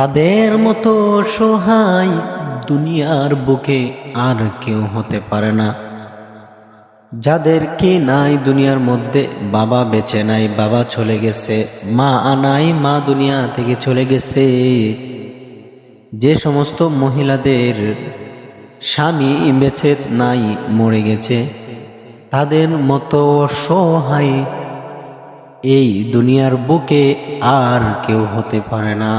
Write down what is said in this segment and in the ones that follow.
তাদের মতো সহায় দুনিয়ার বুকে আর কেউ হতে পারে না। যাদেরকে নাই দুনিয়ার মধ্যে, বাবা বেঁচে নাই, বাবা চলে গেছে, মা নাই মা দুনিয়া থেকে চলে গেছে। যে সমস্ত মহিলাদের স্বামী বেঁচে নাই, মরে গেছে, তাদের মতো সহায় এই দুনিয়ার বুকে আর কেউ হতে পারে না।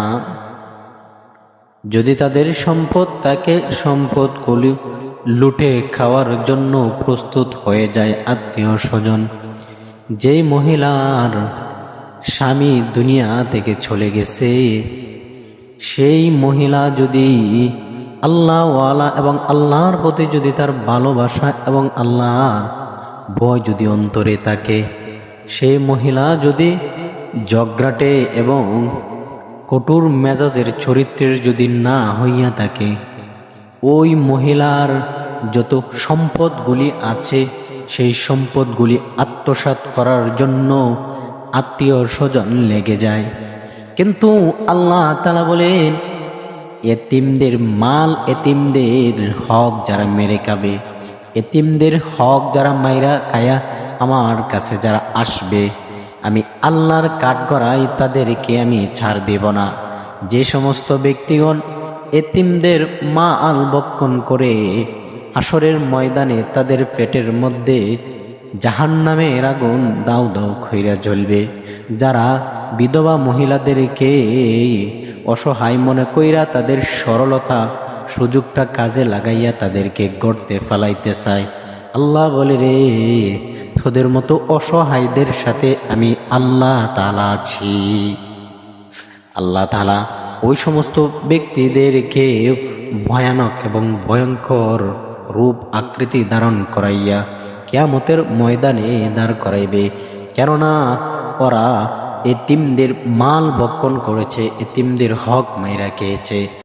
যদি তাদের সম্পদ তাকে সম্পদ কলি লুটে খাওয়ার জন্য প্রস্তুত হয়ে যায় আত্মীয় স্বজন। যেই মহিলার স্বামী দুনিয়া থেকে চলে গেছে, সেই মহিলা যদি আল্লাহওয়ালা এবং আল্লাহর প্রতি যদি তার ভালোবাসা এবং আল্লাহর ভয় যদি অন্তরে থাকে, সেই মহিলা যদি জগরাটে এবং কঠোর মেজাজের চরিত্রের যদি না হইয়া থাকে, ওই মহিলার যত সম্পদগুলি আছে, সেই সম্পদগুলি আত্মসাৎ করার জন্য আত্মীয় স্বজন লেগে যায়। কিন্তু আল্লাহ তালা বলেন, এতিমদের মাল এতিমদের হক যারা মেরে খাবে। এতিমদের হক যারা মাইরা খায়া আমার কাছে যারা আসবে আমি আল্লাহর কাঠগড়াই তাদেরকে আমি ছাড় দেব না। যে সমস্ত ব্যক্তিগণ এতিমদের মা আল বক্ষণ করে আসরের ময়দানে তাদের পেটের মধ্যে জাহান নামের আগুন দাও দাও খৈরা জ্বলবে। যারা বিধবা মহিলাদেরকে অসহায় মনে কইরা তাদের সরলতা সুযোগটা কাজে লাগাইয়া তাদেরকে গড়তে ফেলাইতে চায়। আল্লাহ বলে, রে তোদের মতো অসহায়দের সাথে আমি আল্লাহ তালা আছি। আল্লাহ তালা ওই সমস্ত ব্যক্তিদেরকে ভয়ানক এবং ভয়ঙ্কর রূপ আকৃতি ধারণ করাইয়া কেয়ামতের ময়দানে দাঁড় করাইবে। কেননা ওরা এতিমদের মাল বক্ষণ করেছে, এতিমদের হক মাইরা খেয়েছে।